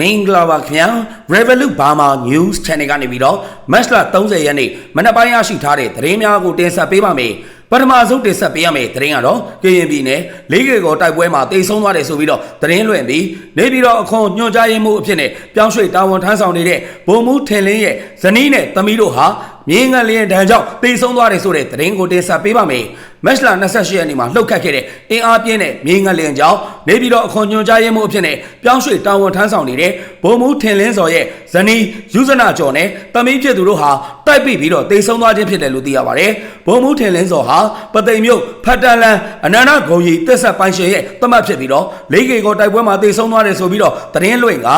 မင်္ဂလာပါခင်ဗျာ Revolut Burma News Channel ကနေပြီးတော့ Match လ30ရက်နေ့မနက်ပိုင်းရရှိထားတဲ့သတင်းများကိုတင်ဆက်ပေးပါမယ်ပထမဆုံးတင်ဆက်ပေးရမယ့်သတင်းကတော့ကရင်ပြည်နယ်လေးကေကောတိုက်ပွဲမှာတိတ်ဆုံးသွားတယ်ဆိုပြီးတော့သတင်းလွှင့်ပြီးနေပြီးတော့အခွန်ညွှန်ကြားရေးမှုအဖြစ်နဲ့ပြောင်းရွှေ့တာဝန်ထမ်းဆောင်နေတဲ့ဗိုလ်မှူးထင်လင်းရဲ့ဇနီးနဲ့သမီးတို့ဟာမြင်းငန်လျင်တန်းကြောင့်တိတ်ဆုံးသွားတယ်ဆိုတဲ့သတင်းကိုတင်ဆက်ပေးပါမယ် မက်လ28ရက်နေ့မှာလှုပ်ခတ်ခဲ့တဲ့အင်အားပြင်းတဲ့မြင်းငလင်ကြောင့်နေပြီးတော့အခွန်ညွှန်ကြားရေးမှုအဖြစ်နဲ့ပြောင်းရွှေ့တာဝန်ထမ်းဆောင်နေတဲ့ဗိုလ်မှူးထင်လင်းစော်ရဲ့ဇနီးယူဇနာကျော်နဲ့တမီးဖြစ်သူတို့ဟာတိုက်ပိပြီးတော့တိတ်ဆုံးသွားခြင်းဖြစ်တယ်လို့သိရပါတယ်။ဗိုလ်မှူးထင်လင်းစော်ဟာပသိမ်မြို့ဖတ်တန်လန်အနန္တဂုံကြီးတက်ဆက်ပိုင်ရှင်ရဲ့တမတ်ဖြစ်ပြီးတော့လေးကေကောတိုက်ပွဲမှာတိတ်ဆုံးသွားတယ်ဆိုပြီးတော့သတင်းလွှင့်က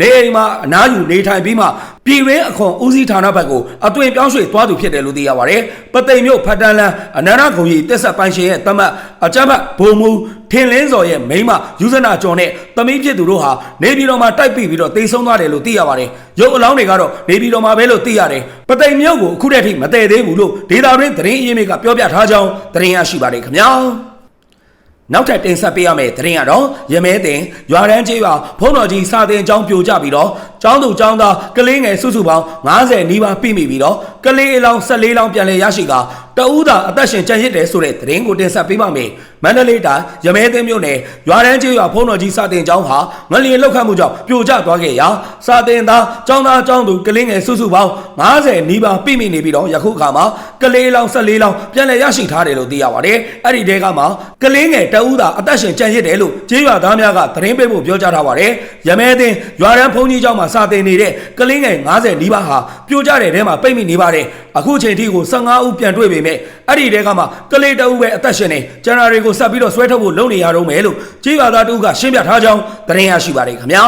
နေအိမ်မှာအနားယူနေထိုင်ပြီးမှပြည်ရင်းအခွန်ဦးစီးဌာနဘက်ကိုအသွင်ပြောင်းရွှေ့သွားသူဖြစ်တယ်လို့သိရပါတယ်။ပသိမ်မြို့ဖတ်တန်လန်အနန္တဂုံကြီးတက်ဆက်ပိုင်ရှင်ရဲ့တမတ်အကြမ်းဖက်ဘုံမူထင်လင်းစော်ရဲ့မိန်းမယူဇနာကျော်နဲ့သမီးဖြစ်သူတို့ဟာနေပြည်တော်မှာတိုက်ပိပြီးတော့တိတ်ဆုံးသွားတယ်လို့သိရပါတယ်။ရုပ်အလောင်းတွေကတော့နေပြည်တော်မှာပဲလို့သိရတယ်။ပသိမ်မြို့ကိုအခုတည်းထိမတည်သေးဘူးလို့ဒေတာတွင်သတင်းအရင်းမြစ်ကပြောပြထားကြောင်းသတင်းရရှိပါတယ်ခင်ဗျာ။နောက်ထပ်တင်ဆက်ပေးရမယ့်သတင်းကတော့ရမဲတင်ရွာတန်းကျေးရွာဖုံးတော်ကြီးစာတင်ကျောင်းပြိုကျပြီးတော့ကျောင်းသူကျောင်းသားကလေးငယ်စုစုပေါင်း90နီးပါးပြည်မိပြီးတော့ကလေးအလောင်း14လောင်းပြန်လည်ရရှိက တဦးသာအသက်ရှင်ကျန်ရစ်တယ်ဆိုတဲ့သတင်းကိုတင်ဆက်ပေးပါမယ် မန္တလေးတိုင်းရမဲတင်မြို့နယ်ရွာတန်းကျေးရွာဖုံးတော်ကြီးစာတင်ကျောင်းဟာငလျင်လောက်ခတ်မှုကြောင့်ပြိုကျသွားခဲ့ရာစာတင်သားကျောင်းသားကျောင်းသူကလေးငယ်စုစုပေါင်း90နီးပါးပြည်မိနေပြီးတော့ယခုအခါမှာကလေးလောင်း14လောင်းပြန်လည်ရရှိထားတယ်လို့သိရပါတယ်အဲ့ဒီတဲကမှာကလေးငယ်တဦးသာအသက်ရှင်ကျန်ရစ်တယ်လို့ကျေးရွာသားများကသတင်းပေးဖို့ပြောကြားထားပါတယ်ရမဲတင်ရွာတန်းဖုံးကြီးကျောင်းမှာစာတင်နေတဲ့ကလေးငယ်90နီးပါးဟာပြိုကျတဲ့တဲမှာပိတ်မိနေပါတယ်အခုချိန်ထိကို15ဦးပြန်တွေ့ပေမဲ့အဲ့ဒီတဲကမှာကလေးတဦးပဲအသက်ရှင်နေကျန်တာတွေကိုဆက်ပြီးတော့ဆွဲထုတ်ဖို့လုပ်နေရတော့မယ်လို့ကျေးရွာသားတဦးကရှင်းပြထားကြောင်းသတင်းရရှိပါတယ်ခင်ဗျာ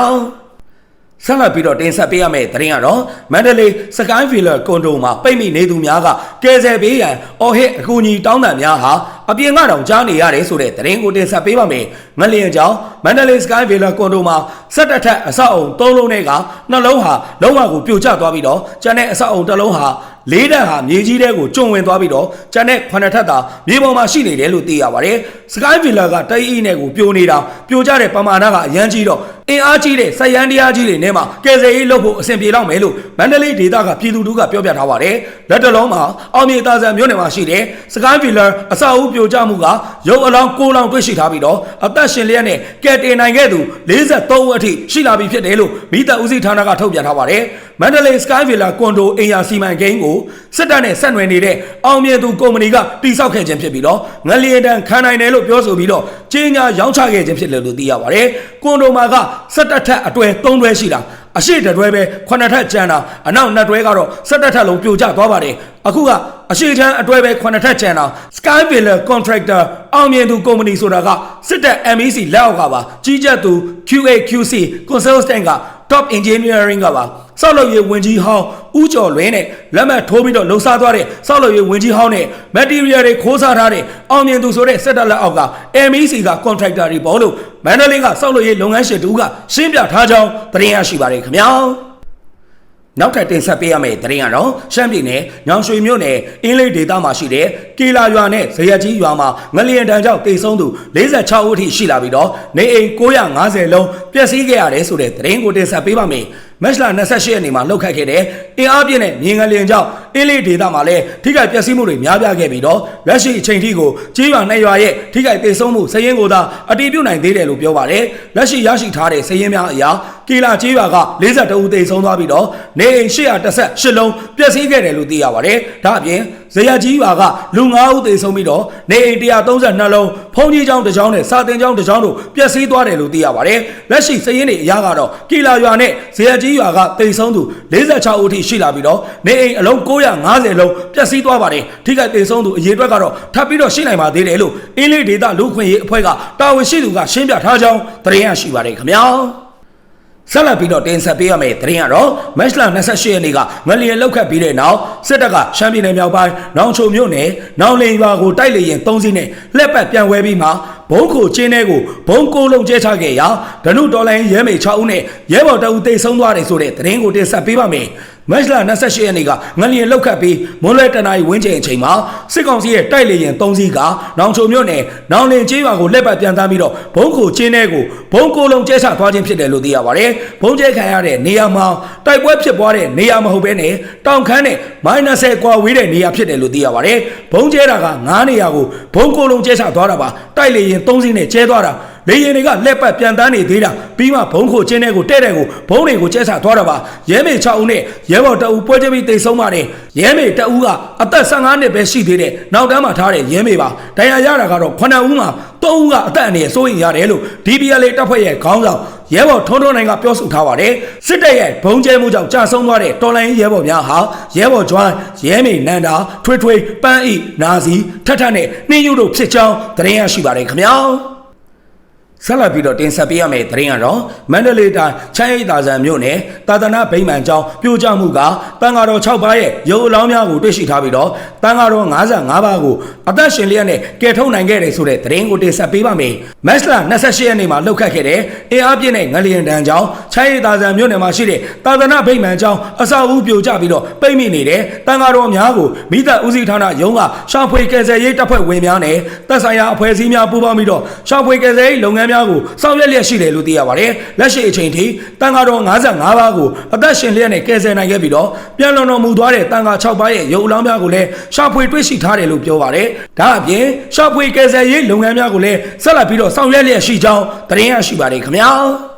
ဆက်လက်ပြီးတော့တင်ဆက်ပေးရမယ့်သတင်းကတော့မန္တလေးစကိုင်းဗီလာကွန်ဒိုမှာပိတ်မိနေသူများကကယ်ဆယ်ပေးရန်အော်ဟစ်အကူအညီတောင်းတန်များဟာအပြင်ကတော့ကြားနေရတယ်ဆိုတဲ့သတင်းကိုတင်ဆက်ပေးပါမယ်။ငလျင်ကြောင့်မန္တလေးစကိုင်းဗီလာကွန်ဒိုမှာဆက်တက်ထက်အဆောက်အုံ၃လုံးနဲ့ကနှလုံးဟာလုံးဝကိုပြိုကျသွားပြီးတော့ကျန်တဲ့အဆောက်အုံတစ်လုံးဟာ လေးတက်ဟာမြေကြီးတဲကိုကျုံဝင်သွားပြီးတော့ကျန်တဲ့ခုနှစ်ထပ်သာမြေပေါ်မှာရှိနေတယ်လို့သိရပါတယ်။စကိုင်းဗီလာကတိုက်အီးနဲ့ကိုပြိုနေတာပြိုကျတဲ့ပမာဏကအရန်ကြီးတော့အင်အားကြီးတဲ့ဆက်ရန်တရားကြီးတွေနဲ့မှကယ်ဆယ်ရေးလုပ်ဖို့အဆင်ပြေတော့မယ်လို့မန္တလေးဒေသကပြည်သူတို့ကပြောပြထားပါတယ်။လက်တလုံးမှာအောင်မြေသားဆန်မြို့နယ်မှာရှိတဲ့စကိုင်းဗီလာအဆောက်အဦပြိုကျမှုကရုပ်အလောင်း၉လောင်းတွေ့ရှိထားပြီးတော့အသက်ရှင်လျက်နဲ့ကယ်တင်နိုင်ခဲ့သူ43ဦးအထိရှိလာပြီဖြစ်တယ်လို့မိသက်ဦးစီးဌာနကထုတ်ပြန်ထားပါတယ်။မန္တလေးစကိုင်းဗီလာကွန်ဒိုအိမ်ယာစီမံကိန်းကိုစစ်တပ်နဲ့ဆက်နွယ်နေတဲ့အောင်မြင်သူကုမ္ပဏီကတိစောက်ခဲ့ခြင်းဖြစ်ပြီးတော့ငလျင်တန်ခံနိုင်တယ်လို့ပြောဆိုပြီးတော့ကြီးညာရောင်းချခဲ့ခြင်းဖြစ်တယ်လို့သိရပါတယ်။ကွန်ဒိုမှာကစစ်တပ်ထက်အတွဲ3တွဲရှိတာအရှိတတွဲပဲခုနှစ်ထပ်ကျန်တာအနောက်နှစ်တွဲကတော့စစ်တပ်ထက်လုံးပြိုကျသွားပါတယ်အခုကအရှိချမ်းအတွဲပဲခုနှစ်ထပ်ကျန်တာ Sky Villa Contractor အောင်မြင်သူကုမ္ပဏီဆိုတာကစစ်တပ် MEC လက်အောက်ကပါကြီးကြပ်သူ QAQC Consultant က Top Engineering ကပါ စောက်လုပ်ရေးဝင်ကြီးဟောင်းဦးကျော်လွင်းနဲ့လက်မှတ်ထိုးပြီးတော့လှုပ်ရှားသွားတဲ့စောက်လုပ်ရေးဝင်ကြီးဟောင်းနဲ့ material တွေခိုးစားထားတဲ့အောင်မြင်သူဆိုတဲ့စစ်တပ်လက်အောက်က MEC က contractor တွေပေါ့လို့မန္တလေးကစောက်လုပ်ရေးလုပ်ငန်းရှင်တူကရှင်းပြထားကြောင်းသတင်းရရှိပါတယ်ခင်ဗျာနောက်ထပ်တင်ဆက်ပေးရမယ့်သတင်းကတော့ရှမ်းပြည်နယ်ညောင်ရွှေမြို့နယ်အင်းလေးဒေသမှာရှိတဲ့ကီလာရွာနဲ့ဇယက်ကြီးရွာမှာငလျင်တန်းကြောင့်တိတ်ဆုံးသူ46ဦးအထိရှိလာပြီးတော့နေအိမ်950လုံးပျက်စီးခဲ့ရတယ်ဆိုတဲ့သတင်းကိုတင်ဆက်ပေးပါမယ်။မက်လာ28ရက်နေ့မှာလှုပ်ခတ်ခဲ့တဲ့အင်အားပြည့်တဲ့မြေငလျင်ကြောင့်အင်းလေးဒေသမှာလည်းထိခိုက်ပျက်စီးမှုတွေများပြားခဲ့ပြီးတော့လက်ရှိအချိန်ထိကိုကြေးရွာနှစ်ရွာရဲ့ထိခိုက်တိတ်ဆုံးမှုစည်ရင်းကိုသာအတည်ပြုနိုင်သေးတယ်လို့ပြောပါတယ်။လက်ရှိရရှိထားတဲ့စည်ရင်းများအရာကီလာကြေးရွာက42ဦးတိတ်ဆုံးသွားပြီးတော့နေအိမ်818လုံးပျက်စီးခဲ့တယ်လို့သိရပါတယ်။ဒါအပြင် ဇယကြီးရွာကလူ9ဦးသေဆုံးပြီးတော့နေအိမ်132လုံးဖုန်ကြီးကျောင်းတစ်ကျောင်းနဲ့စာတင်ကျောင်းတစ်ကျောင်းတို့ပျက်စီးသွားတယ်လို့သိရပါတယ်။လက်ရှိစည်ရင်းတွေအရာကတော့ကီလာရွာနဲ့ဇယကြီးရွာကသေဆုံးသူ46ဦးထိရှိလာပြီးတော့နေအိမ်အလုံး950လုံးပျက်စီးသွားပါတယ်။ထိခိုက်သေဆုံးသူအရေအတွက်ကတော့ထပ်ပြီးတော့ရှိနိုင်ပါသေးတယ်လို့အင်းလေးဒေသလူခွင့်ရေးအဖွဲ့ကတာဝန်ရှိသူကရှင်းပြထားကြောင်းသတင်းရရှိပါတယ်ခင်ဗျာ။ ဆက်လက်ပြီးတော့တင်ဆက်ပေးရမယ့်သတင်းကတော့မက်လ28ရက်နေ့ကငလျင်လောက်ခတ်ပြီးတဲ့နောက်စစ်တပ်ကရှမ်းပြည်နယ်မြောက်ပိုင်းနောင်ချိုမြို့နယ်နောင်လင်ရွာကိုတိုက်လေရင်၃စီးနဲ့လက်ပတ်ပြန်ဝဲပြီးမှဘုံခိုချင်းထဲကိုဘုံကိုလုံးကျဲချခဲ့ရာဒနုတော်လိုင်းရဲမေ6ဦးနဲ့ရဲဘော်တအုပ်တိတ်ဆုံးသွားတယ်ဆိုတဲ့သတင်းကိုတင်ဆက်ပေးပါမယ်။ မတ်လ28ရက်နေ့ကငလျင်လောက်ခတ်ပြီးမွန်းလွဲတနာရီဝင်းကျင်အချိန်မှာစစ်ကောင်စီရဲ့တိုက်လေရင်၃စီးကနောင်ချုံမြို့နယ်နောင်လင်ကျေးရွာကိုလက်ပတ်ပြန်သားပြီးတော့ဘုံကိုချင်းတဲ့ကိုဘုံကိုလုံးကျဲချသွားခြင်းဖြစ်တယ်လို့သိရပါတယ်။ဘုံကျဲခံရတဲ့နေရာမှာတိုက်ပွဲဖြစ်ပွားတဲ့နေရာမဟုတ်ဘဲနဲ့တောင်ခမ်းနဲ့မိုင်း20ကွာဝေးတဲ့နေရာဖြစ်တယ်လို့သိရပါတယ်။ဘုံကျဲတာက9နေရာကိုဘုံကိုလုံးကျဲချသွားတာပါ။တိုက်လေရင်၃စီးနဲ့ကျဲသွားတာ လေရင်တွေကလက်ပတ်ပြန်တန်းနေသေးတာပြီးမှဘုံခိုချင်းတဲ့ကိုတဲ့တဲ့ကိုဘုံတွေကိုကျဲဆသွားတာပါရဲမေ6ဦးနဲ့ရဲဘော်တအူပွဲချပြီးတိတ်ဆုံးပါတယ်ရဲမေတအူကအသက်15နှစ်ပဲရှိသေးတယ်နောက်တန်းမှာထားတဲ့ရဲမေပါဒဏ်ရာရတာကတော့9ဦးမှာ3ဦးကအသက်အန္တရာယ်စိုးရင်ရတယ်လို့ DBL တပ်ဖွဲ့ရဲ့ခေါင်းဆောင်ရဲဘော်ထုံးထုံးနိုင်ကပြောဆိုထားပါတယ်စစ်တပ်ရဲ့ဘုံကျဲမှုကြောင့်ကြာဆုံးသွားတဲ့တော်လိုင်းရဲဘော်များဟာရဲဘော်ကျွမ်းရဲမေနန္ဒာထွေးထွေးပန်းဤနာစီထထနဲ့နှင်းယူတို့ဖြစ်ကြောင်းသတင်းရရှိပါတယ်ခင်ဗျာ ဆက်လက်ပြီးတော့တင်ဆက်ပေးရမယ့်သတင်းကတော့မန္တလေးတိုင်းချမ်းရိပ်သာဆန်မြို့နယ်တာသနာဗိမာန်ကျောင်းပြိုကျမှုကတန်ဃာတော်6ပါးရဲ့ရုပ်အလောင်းများကိုတွေ့ရှိထားပြီးတော့တန်ဃာတော်55ပါးကိုအသက်ရှင်လျက်နဲ့ကယ်ထုတ်နိုင်ခဲ့တယ်ဆိုတဲ့သတင်းကိုတင်ဆက်ပေးပါမယ်။မက်စလာ28ရက်နေ့မှာလှုပ်ခတ်ခဲ့တဲ့အင်အားပြည့်တဲ့ငလျင်တန်းကျောင်းချမ်းရိပ်သာဆန်မြို့နယ်မှာရှိတဲ့တာသနာဗိမာန်ကျောင်းအဆောက်အဦပြိုကျပြီးတော့ပိတ်မိနေတဲ့တန်ဃာတော်များကိုမိသက်ဦးစီးဌာနရုံးကရှောင်းဖွေကယ်ဆယ်ရေးတပ်ဖွဲ့ဝင်များနဲ့တပ်ဆိုင်ရာအဖွဲ့အစည်းများပူးပေါင်းပြီးတော့ရှောင်းဖွေကယ်ဆယ်ရေးလုပ်ငန်းများကိုဆောင်ရွက်လျက်ရှိတယ်လို့သိရပါတယ်။လက်ရှိအချိန်ထိတန်ဃာတော်55ပါးကိုအသက်ရှင်လျက်နဲ့ကယ်ဆယ်နိုင်ခဲ့ပြီးတော့ပြန်လွန်တော်မူသွားတဲ့တန်ဃာ6ပါးရဲ့ရုပ်အလောင်းများကိုလည်းရှောင်းဖွေတွေ့ရှိထားတယ်လို့ပြောပါတယ်။ဒါအပြင်ရှောင်းဖွေကယ်ဆယ်ရေးလုပ်ငန်းများကိုလည်းဆက်လက်ပြီးတော့ဆောင်ရွက်လျက်ရှိကြောင်းသတင်းရရှိပါတယ်ခင်ဗျာ။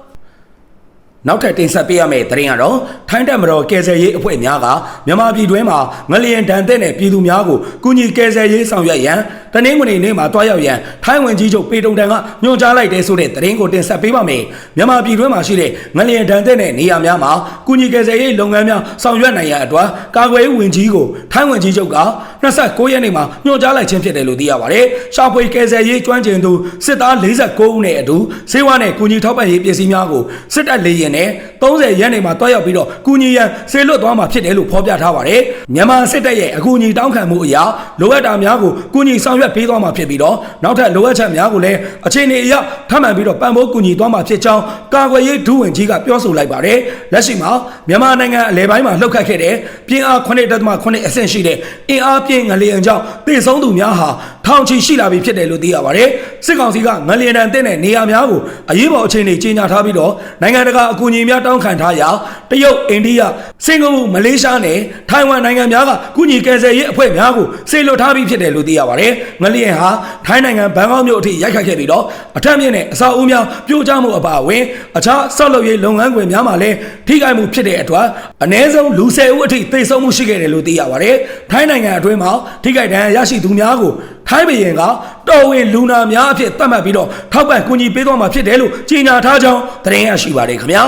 နောက်ထပ်တင်ဆက်ပေးရမယ့်သတင်းကတော့ထိုင်းတပ်မတော်ကယ်ဆယ်ရေးအဖွဲ့များကမြန်မာပြည်တွင်းမှာငလျင်ဒဏ်တဲ့တဲ့ပြည်သူများကိုကုညီကယ်ဆယ်ရေးဆောင်ရွက်ရန်တနင်္ဂနွေနေ့မှာတွားရောက်ရန်ထိုင်းဝန်ကြီးချုပ်ပေတုံတန်ကညွှန်ကြားလိုက်တဲ့ဆိုတဲ့သတင်းကိုတင်ဆက်ပေးပါမယ်။မြန်မာပြည်တွင်းမှာရှိတဲ့ငလျင်ဒဏ်တဲ့တဲ့နေရာများမှာကုညီကယ်ဆယ်ရေးလုပ်ငန်းများဆောင်ရွက်နိုင်ရန်အတွက်ကာကွယ်ရေးဝန်ကြီးကိုထိုင်းဝန်ကြီးချုပ်က29ရက်နေ့မှာညွှန်ကြားလိုက်ခြင်းဖြစ်တယ်လို့သိရပါတယ်။ရှာဖွေကယ်ဆယ်ရေးကျွမ်းကျင်သူစစ်သား49ဦးနဲ့အတူစေဝါနဲ့ကုညီထောက်ပံ့ရေးပစ္စည်းများကိုစစ်တပ်လေရင်နဲ့30ရက်နေမှာတွားရောက်ပြီးတော့ကုညီရန်ဆေလွတ်သွားမှာဖြစ်တယ်လို့ဖော်ပြထားပါတယ်။မြန်မာစစ်တပ်ရဲ့အကူအညီတောင်းခံမှုအရာလိုအပ်တာများကိုကုညီဆောင်ရွက်ပေးသွားမှာဖြစ်ပြီးတော့နောက်ထပ်လိုအပ်ချက်များကိုလည်းအခြေအနေအရထပ်မံပြီးတော့ပံ့ပိုးကူညီသွားမှာဖြစ်ကြောင်းကာကွယ်ရေးဒုဝန်ကြီးကပြောဆိုလိုက်ပါတယ်။လက်ရှိမှာမြန်မာနိုင်ငံအလဲပိုင်းမှာလှုပ်ခတ်ခဲ့တဲ့ပြင်းအား9.8အဆင့်ရှိတဲ့အင်အားပြင်းငလျင်ကြောင့်တည်ဆုံးသူများဟာ ထောင်ချီရှိလာပြီဖြစ်တယ်လို့သိရပါတယ်။စစ်ကောင်စီကငလျင်တန်တဲ့နေရာများကိုအရေးပေါ်အခြေအနေကြီးညာထားပြီးတော့နိုင်ငံတကာအကူအညီများတောင်းခံထားရာတရုတ်အိန္ဒိယစင်ကာပူမလေးရှားနဲ့ထိုင်ဝမ်နိုင်ငံများကကုညီကယ်ဆယ်ရေးအဖွဲ့များကိုစေလွှတ်ထားပြီးဖြစ်တယ်လို့သိရပါတယ်။ငလျင်ဟာထိုင်းနိုင်ငံဘန်ကောက်မြို့အထိရိုက်ခတ်ခဲ့ပြီးတော့အထက်မြင့်နဲ့အဆောက်အဦများပြိုကျမှုအပါအဝင်အခြားဆောက်လုပ်ရေးလုပ်ငန်းခွင်များမှာလည်းထိခိုက်မှုဖြစ်တဲ့အတွက်အ ਨੇ ဆုံးလူ၁၀ဦးအထိသေဆုံးမှုရှိခဲ့တယ်လို့သိရပါတယ်။ထိုင်းနိုင်ငံအတွင်းမှာထိခိုက်ဒဏ်ရာရရှိသူများကို ထိုင်းဘရင်ကတော်ဝင်လူနာများအဖြစ်သတ်မှတ်ပြီးတော့ထောက်ပံ့ကူညီပေးသွားမှာဖြစ်တယ်လို့ကြေညာထားကြောင်းသတင်းရရှိပါတယ်ခင်ဗျာ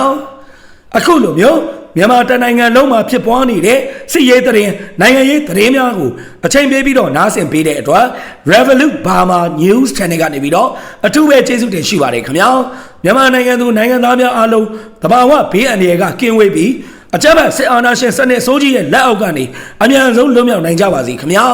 အခုလိုမျိုးမြန်မာတနိုင်ငံလုံးမှာဖြစ်ပွားနေတဲ့စစ်ရေးသတင်းနိုင်ငံရေးသတင်းများကိုအချိန်ပေးပြီးတော့နားဆင်ပေးတဲ့အတွက် Revolut Burma News Channel ကနေပြီးတော့အထူးပဲကျေးဇူးတင်ရှိပါတယ်ခင်ဗျာမြန်မာနိုင်ငံသူနိုင်ငံသားများအားလုံးတဘာဝဘေးအန္တရာယ်ကကင်းဝေးပြီးအကြမ်းဖက်စစ်အာဏာရှင်စနစ်ဆိုးကြီးရဲ့လက်အောက်ကနေအမြန်ဆုံးလွတ်မြောက်နိုင်ကြပါစေခင်ဗျာ